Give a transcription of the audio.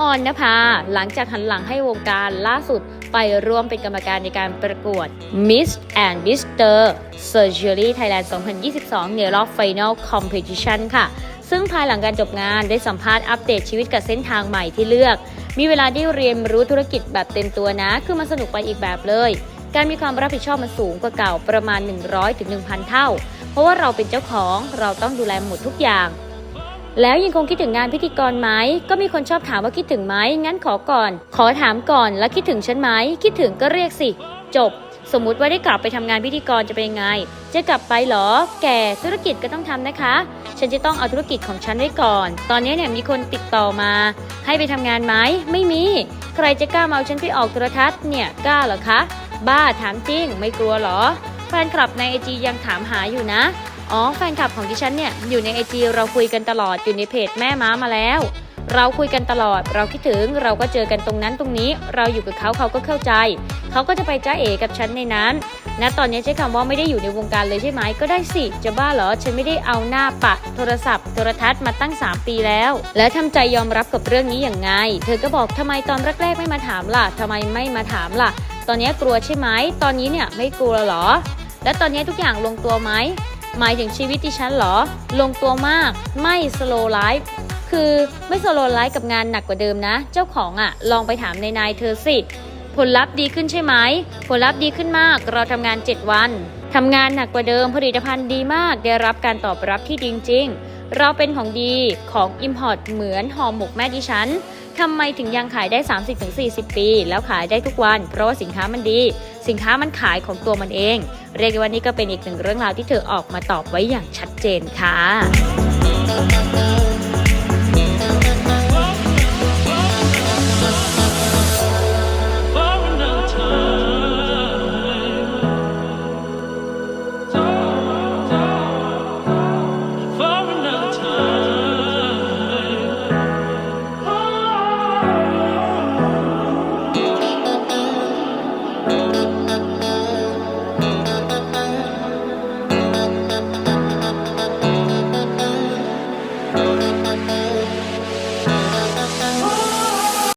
ออนนภาหลังจากหันหลังให้วงการล่าสุดไปร่วมเป็นกรรมการในการประกวด Miss and Mr. Surgery Thailand 2022 ในรอบ Final Competition ค่ะ ซึ่งภายหลังการจบงานได้สัมภาษณ์อัปเดตชีวิตกับเส้นทางใหม่ที่เลือก มีเวลาได้เรียนรู้ธุรกิจแบบเต็มตัวนะ คือมันสนุกไปอีกแบบเลย การมีความรับผิดชอบมันสูงกว่าเก่าประมาณ 100-1,000 เท่า เพราะว่าเราเป็นเจ้าของเราต้องดูแลหมดทุกอย่าง แล้วยังคงคิดถึงงานพิธีกรไหมก็มีคนชอบถามว่าคิดถึงไหมงั้นขอก่อน ขอถามก่อนแล้วคิดถึงฉันไหมคิดถึงก็เรียกสิ จบ สมมุติว่าได้กลับไปทำงานพิธีกรจะเป็นยังไง จะกลับไปหรอ แก่ธุรกิจก็ต้องทำนะคะ ฉันจะต้องเอาธุรกิจของฉันไว้ก่อน ตอนนี้เนี่ยมีคนติดต่อมา ให้ไปทำงานไหมไม่มี ใครจะกล้ามาเอาฉันไปออกโทรทัศน์เนี่ยกล้าเหรอคะ บ้าถามจริง ไม่กลัวหรอแฟนคลับในไอจียังถามหาอยู่นะ อ๋อแฟนคลับของดิฉันเนี่ยอยู่ในไอจีเราคุยกันตลอดอยู่ในเพจแม่ม้ามาแล้ว เราคุยกันตลอด เราคิดถึงเราก็เจอกันตรงนั้นตรงนี้ เราอยู่กับเขาเขาก็เข้าใจ เขาก็จะไปจ้าเอกับฉันในนั้นณตอนนี้ใช้คำว่าไม่ได้อยู่ในวงการเลยใช่ไหมก็ได้สิจะบ้าเหรอฉันไม่ได้เอาหน้าปะโทรศัพท์โทรทัศน์มาตั้ง 3 ปีแล้ว แล้วทำใจยอมรับกับเรื่องนี้อย่างไง เธอก็บอกทำไมตอนแรกๆไม่มาถามล่ะทำไมไม่มาถามล่ะ ตอนนี้กลัวใช่ไหมตอนนี้เนี่ยไม่กลัวเหรอ แล้วตอนนี้ทุกอย่างลงตัวไหม หมายถึงชีวิตดิฉันเหรอ ลงตัวมากไม่ slow life คือไม่ slow life กับงานหนักกว่าเดิมนะ เจ้าของอะ่ะลองไปถามในนายเธอสิ ผลลัพธ์ดีขึ้นใช่ไหม ผลลัพธ์ดีขึ้นมาก เราทำงาน 7 วันทำงานหนักกว่าเดิมผลิตภัณฑ์ดีมาก ได้รับการตอบรับที่ดีจริงๆเราเป็นของดีของ Import เหมือนห่อหมกแม่ดิฉันทำไมถึงยังขายได้ 30-40 ปี แล้วขายได้ทุกวัน เพราะว่าสินค้ามันดี สินค้ามันขายของตัวมันเอง เรียกได้ว่านี่ก็เป็นอีกหนึ่งเรื่องราวที่เธอออกมาตอบไว้อย่างชัดเจนค่ะ